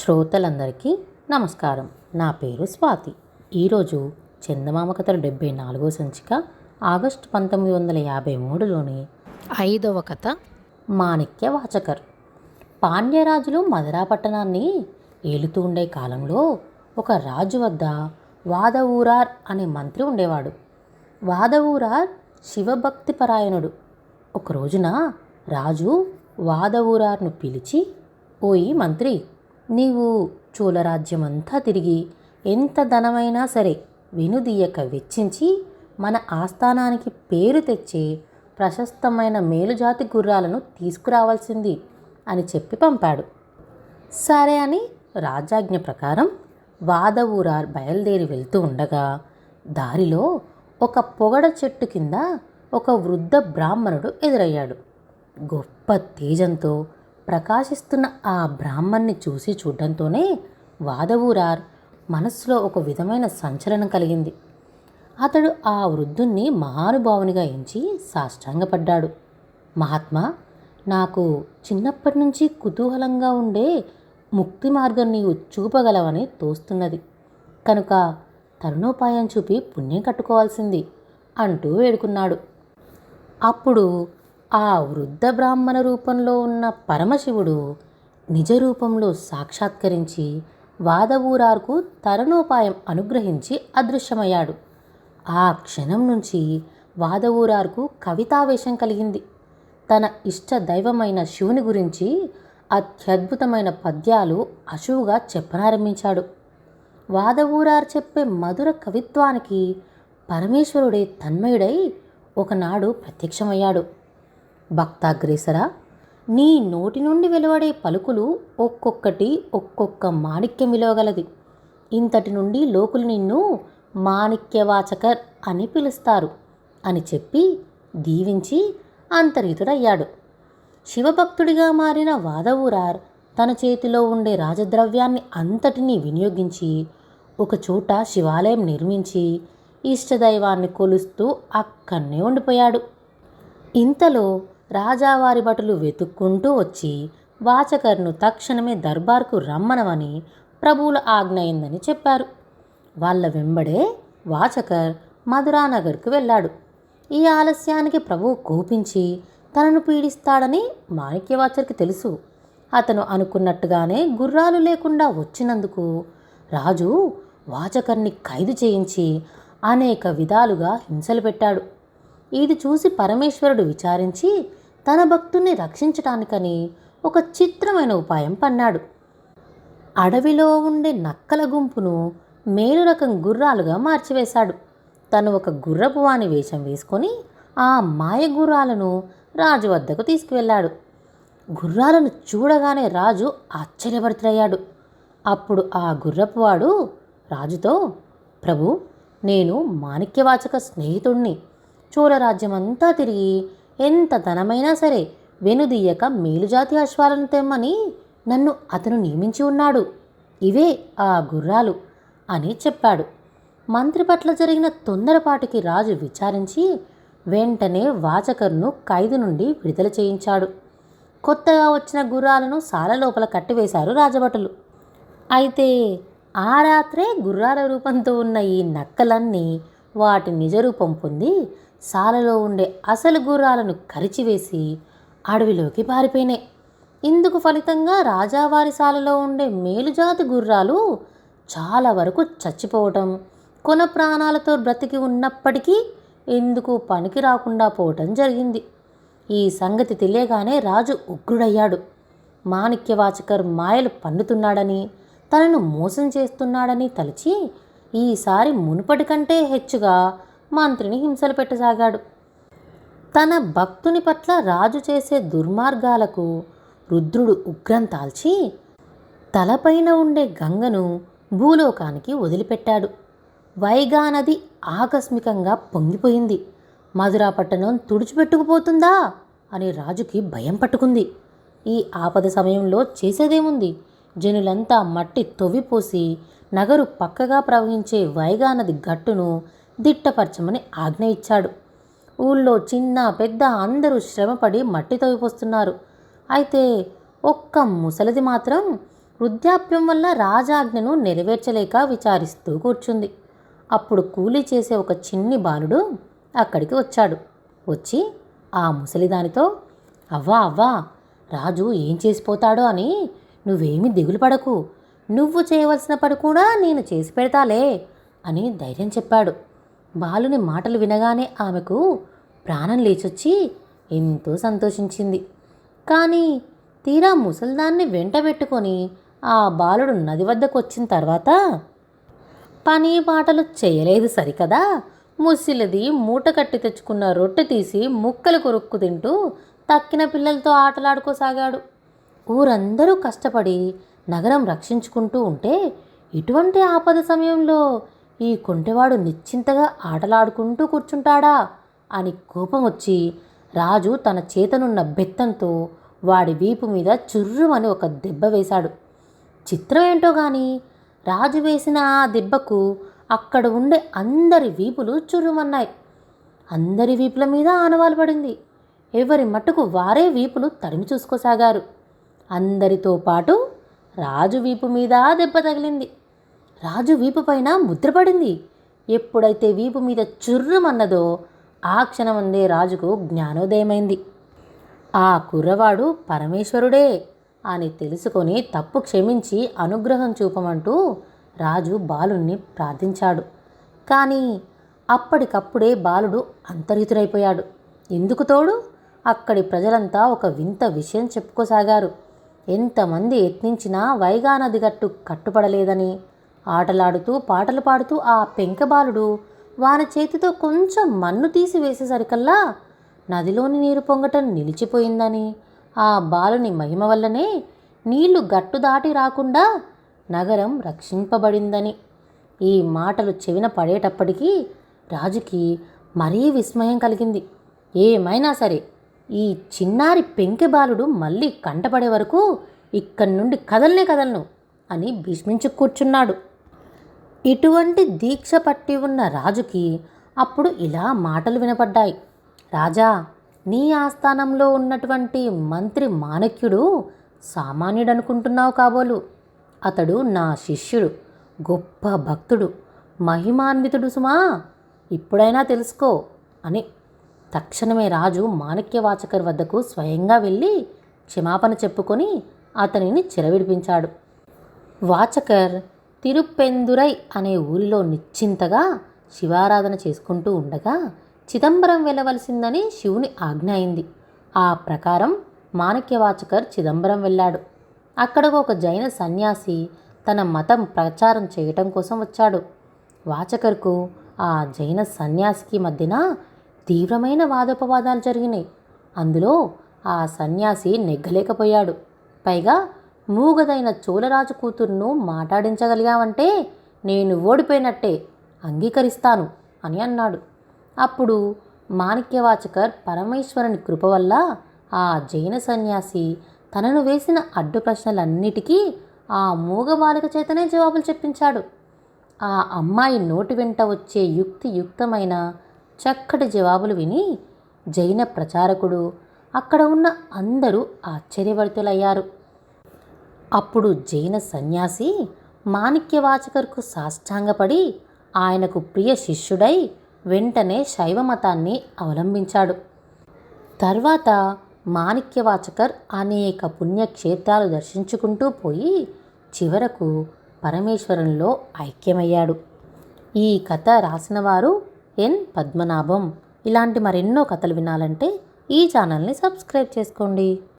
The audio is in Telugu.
శ్రోతలందరికీ నమస్కారం. నా పేరు స్వాతి. ఈరోజు చందమామ కథలు డెబ్బై నాలుగో సంచిక ఆగస్టు పంతొమ్మిది వందల యాభై మూడులోని ఐదవ కథ మాణిక్య వాచకర్. పాండ్యరాజులు మధురా పట్టణాన్ని ఏలుతూ ఉండే కాలంలో ఒక రాజు వద్ద వాదవూరార్ అనే మంత్రి ఉండేవాడు. వాదవూరార్ శివభక్తి పరాయణుడు ఒక రోజున రాజు వాదవూరార్ను పిలిచి ఓయి మంత్రి నీవు చూలరాజ్యమంతా తిరిగి ఎంత ధనమైనా సరే వెనుదీయక వెచ్చించి మన ఆస్థానానికి పేరు తెచ్చే ప్రశస్తమైన మేలుజాతి గుర్రాలను తీసుకురావాల్సింది అని చెప్పి పంపాడు. సరే అని రాజాజ్ఞ ప్రకారం వాదవూరార్ బయలుదేరి వెళ్తూ ఉండగా దారిలో ఒక పొగడ చెట్టు కింద ఒక వృద్ధ బ్రాహ్మణుడు ఎదురయ్యాడు. గొప్ప తేజంతో ప్రకాశిస్తున్న ఆ బ్రాహ్మణ్ణి చూసి చూడడంతోనే వాదవూరార్ మనస్సులో ఒక విధమైన సంచలనం కలిగింది. అతడు ఆ వృద్ధుణ్ణి మహానుభావునిగా ఎంచి సాష్టాంగపడ్డాడు. మహాత్మా నాకు చిన్నప్పటి నుంచి కుతూహలంగా ఉండే ముక్తి మార్గం నీవు చూపగలవని తోస్తున్నది. కనుక తరుణోపాయం చూపి పుణ్యం కట్టుకోవాల్సింది అంటూ వేడుకున్నాడు. అప్పుడు ఆ వృద్ధ బ్రాహ్మణ రూపంలో ఉన్న పరమశివుడు నిజ రూపంలో సాక్షాత్కరించి వాదవూరార్కు తరణోపాయం అనుగ్రహించి అదృశ్యమయ్యాడు. ఆ క్షణం నుంచి వాదవూరార్కు కవితావేశం కలిగింది. తన ఇష్ట దైవమైన శివుని గురించి అత్యద్భుతమైన పద్యాలు అశువుగా చెప్పనారంభించాడు. వాదవూరారు చెప్పే మధుర కవిత్వానికి పరమేశ్వరుడే తన్మయుడై ఒకనాడు ప్రత్యక్షమయ్యాడు. భక్తాగ్రేసర నీ నోటి నుండి వెలువడే పలుకులు ఒక్కొక్కటి ఒక్కొక్క మాణిక్యం విలువగలది. ఇంతటి నుండి లోకులు నిన్ను మాణిక్యవాచకర్ అని పిలుస్తారు అని చెప్పి దీవించి అంతర్యుతుడయ్యాడు. శివభక్తుడిగా మారిన వాదవూరార్ తన చేతిలో ఉండే రాజద్రవ్యాన్ని అంతటినీ వినియోగించి ఒకచోట శివాలయం నిర్మించి ఇష్టదైవాన్ని కొలుస్తూ అక్కడనే ఉండిపోయాడు. ఇంతలో రాజావారి భటులు వెతుక్కుంటూ వచ్చి వాచకర్ను తక్షణమే దర్బార్కు రమ్మనమని ప్రభువుల ఆజ్ఞయిందని చెప్పారు. వాళ్ళ వెంబడే వాచకర్ మధురానగర్కు వెళ్ళాడు. ఈ ఆలస్యానికి ప్రభువు కోపించి తనను పీడిస్తాడని మాణిక్యవాచర్కి తెలుసు. అతను అనుకున్నట్టుగానే గుర్రాలు లేకుండా వచ్చినందుకు రాజు వాచకర్ని ఖైదు చేయించి అనేక విధాలుగా హింసలు పెట్టాడు. ఇది చూసి పరమేశ్వరుడు విచారించి తన భక్తుణ్ణి రక్షించటానికని ఒక చిత్రమైన ఉపాయం పన్నాడు. అడవిలో ఉండే నక్కల గుంపును మేలు రకం గుర్రాలుగా మార్చివేశాడు. తను ఒక గుర్రపు వాని వేషం వేసుకొని ఆ మాయ గుర్రాలను రాజు వద్దకు తీసుకువెళ్ళాడు. గుర్రాలను చూడగానే రాజు ఆశ్చర్యపడుతుయ్యాడు అప్పుడు ఆ గుర్రపువాడు రాజుతో ప్రభు నేను మాణిక్యవాచక స్నేహితుణ్ణి. చోళరాజ్యమంతా తిరిగి ఎంత ధనమైనా సరే వెనుదీయక మేలుజాతి అశ్వాలను తెమ్మని నన్ను అతను నియమించి ఉన్నాడు. ఇవే ఆ గుర్రాలు అని చెప్పాడు. మంత్రి పట్ల జరిగిన తొందరపాటుకి రాజు విచారించి వెంటనే వాచకర్ను ఖైదు నుండి విడుదల చేయించాడు. కొత్తగా వచ్చిన గుర్రాలను సాల లోపల కట్టివేశారు రాజభటులు. అయితే ఆ రాత్రే గుర్రాల రూపంతో ఉన్న ఈ నక్కలన్నీ వాటి నిజ రూపం పొంది సాలలో ఉండే అసలు గుర్రాలను కరిచివేసి అడవిలోకి పారిపోయినాయి. ఇందుకు ఫలితంగా రాజావారి సాలలో ఉండే మేలుజాతి గుర్రాలు చాలా వరకు చచ్చిపోవటం కొన ప్రాణాలతో బ్రతికి ఉన్నప్పటికీ ఎందుకు పనికి రాకుండా పోవటం జరిగింది. ఈ సంగతి తెలియగానే రాజు ఉగ్రుడయ్యాడు. మాణిక్యవాచకర్ మాయలు పన్నుతున్నాడని తనను మోసం చేస్తున్నాడని తలచి ఈసారి మునుపటి కంటే హెచ్చుగా మంత్రిని హింసలు పెట్టసాగాడు. తన భక్తుని పట్ల రాజు చేసే దుర్మార్గాలకు రుద్రుడు ఉగ్రం తాల్చి తలపైన ఉండే గంగను భూలోకానికి వదిలిపెట్టాడు. వైగా నది ఆకస్మికంగా పొంగిపోయింది. మధురాపట్టణం తుడిచిపెట్టుకుపోతుందా అని రాజుకి భయం పట్టుకుంది. ఈ ఆపద సమయంలో చేసేదేముంది? జనులంతా మట్టి తొవ్విపోసి నగరు పక్కగా ప్రవహించే వైగా నది గట్టును దిట్టపరచమని ఆజ్ఞ ఇచ్చాడు. ఊళ్ళో చిన్న పెద్ద అందరూ శ్రమపడి మట్టి తవ్విపోస్తున్నారు. అయితే ఒక్క ముసలిది మాత్రం వృద్ధాప్యం వల్ల రాజాజ్ఞను నెరవేర్చలేక విచారిస్తూ కూర్చుంది. అప్పుడు కూలీ చేసే ఒక చిన్ని బాలుడు అక్కడికి వచ్చాడు. వచ్చి ఆ ముసలిదానితో అవ్వా అవ్వా రాజు ఏం చేసిపోతాడో అని నువ్వేమీ దిగులు పడకు. నువ్వు చేయవలసిన పని కూడా నేను చేసి పెడతాలే అని ధైర్యం చెప్పాడు. బాలుని మాటలు వినగానే ఆమెకు ప్రాణం లేచొచ్చి ఎంతో సంతోషించింది. కానీ తీరా ముసల్దాన్ని వెంట పెట్టుకొని ఆ బాలుడు నది వద్దకు వచ్చిన తర్వాత పని పాటలు చేయలేదు సరికదా? ముసిలిది మూట కట్టి తెచ్చుకున్న రొట్టె తీసి ముక్కలు కొరుక్కు తింటూ తక్కిన పిల్లలతో ఆటలాడుకోసాగాడు. ఊరందరూ కష్టపడి నగరం రక్షించుకుంటూ ఉంటే ఇటువంటి ఆపద సమయంలో ఈ కొంటెవాడు నిశ్చింతగా ఆటలాడుకుంటూ కూర్చుంటాడా? అని కోపం వచ్చి రాజు తన చేతనున్న బెత్తంతో వాడి వీపు మీద చుర్రుమని ఒక దెబ్బ వేశాడు. చిత్రం ఏంటో గాని? రాజు వేసిన ఆ దెబ్బకు అక్కడ ఉండే అందరి వీపులు చుర్రుమన్నాయి. అందరి వీపుల మీద ఆనవాలు పడింది. ఎవరి మట్టుకు వారే వీపులు తరిమి చూసుకోసాగారు. అందరితో పాటు రాజు వీపు మీద దెబ్బ తగిలింది. రాజు వీపు పైన ముద్రపడింది ఎప్పుడైతే వీపు మీద చుర్రమన్నదో ఆ క్షణమందే రాజుకు జ్ఞానోదయమైంది. ఆ కుర్రవాడు పరమేశ్వరుడే అని తెలుసుకొని తప్పు క్షమించి అనుగ్రహం చూపమంటూ రాజు బాలుణ్ణి ప్రార్థించాడు. కానీ అప్పటికప్పుడే బాలుడు అంతర్హితుడైపోయాడు ఎందుకు తోడు? అక్కడి ప్రజలంతా ఒక వింత విషయం చెప్పుకోసాగారు. ఎంతమంది యత్నించినా వైగా నది గట్టు కట్టుపడలేదని ఆటలాడుతూ పాటలు పాడుతూ ఆ పెంకబాలుడు వారి వాని చేతితో కొంచెం మన్ను తీసి వేసేసరికల్లా నదిలోని నీరు పొంగటం నిలిచిపోయిందని. ఆ బాలుని మహిమ వల్లనే నీళ్ళు గట్టు దాటి రాకుండా నగరం రక్షింపబడిందని. ఈ మాటలు చెవిన పడేటప్పటికీ రాజుకి మరీ విస్మయం కలిగింది. ఏమైనా సరే ఈ చిన్నారి పెంకె బాలుడు మళ్ళీ కంటపడే వరకు ఇక్కడి నుండి కదలనే కదలను అని భీష్మించు కూర్చున్నాడు. ఇటువంటి దీక్ష పట్టి ఉన్న రాజుకి అప్పుడు ఇలా మాటలు వినపడ్డాయి. రాజా నీ ఆస్థానంలో ఉన్నటువంటి మంత్రి మాణక్యుడు సామాన్యుడు అనుకుంటున్నావు కాబోలు. అతడు నా శిష్యుడు గొప్ప భక్తుడు మహిమాన్వితుడు సుమా. ఇప్పుడైనా తెలుసుకో అని. తక్షణమే రాజు మాణిక్యవాచకర్ వద్దకు స్వయంగా వెళ్ళి క్షమాపణ చెప్పుకొని అతనిని చెరవిడిపించాడు. వాచకర్ తిరుపెందురై అనే ఊరిలో నిశ్చింతగా శివారాధన చేసుకుంటూ ఉండగా చిదంబరం వెళ్ళవలసిందని శివుని ఆజ్ఞ అయింది. ఆ ప్రకారం మాణిక్యవాచకర్ చిదంబరం వెళ్ళాడు. అక్కడకు ఒక జైన సన్యాసి తన మతం ప్రచారం చేయటం కోసం వచ్చాడు. వాచకర్కు ఆ జైన సన్యాసికి మధ్యన తీవ్రమైన వాదోపవాదాలు జరిగినాయి. అందులో ఆ సన్యాసి నెగ్గలేకపోయాడు. పైగా మూగదైన చోళరాజు కూతుర్ను మాట్లాడించగలిగావంటే నేను ఓడిపోయినట్టే అంగీకరిస్తాను అని అన్నాడు. అప్పుడు మాణిక్యవాచకర్ పరమేశ్వరుని కృప వల్ల ఆ జైన సన్యాసి తనను వేసిన అడ్డు ప్రశ్నలన్నిటికీ ఆ మూగ బాలిక చేతనే జవాబులు చెప్పించాడు. ఆ అమ్మాయి నోటి వెంట వచ్చే యుక్తి యుక్తమైన చక్కటి జవాబులు విని జైన ప్రచారకుడు అక్కడ ఉన్న అందరూ ఆశ్చర్యభరితులయ్యారు. అప్పుడు జైన సన్యాసి మాణిక్యవాచకర్కు సాష్టాంగపడి ఆయనకు ప్రియ శిష్యుడై వెంటనే శైవ మతాన్ని అవలంబించాడు. తర్వాత మాణిక్యవాచకర్ అనేక పుణ్యక్షేత్రాలు దర్శించుకుంటూ పోయి చివరకు పరమేశ్వరంలో ఐక్యమయ్యాడు. ఈ కథ రాసినవారు ఎన్ పద్మనాభం. ఇలాంటి మరెన్నో కథలు వినాలంటే ఈ ఛానల్ని సబ్స్క్రైబ్ చేసుకోండి.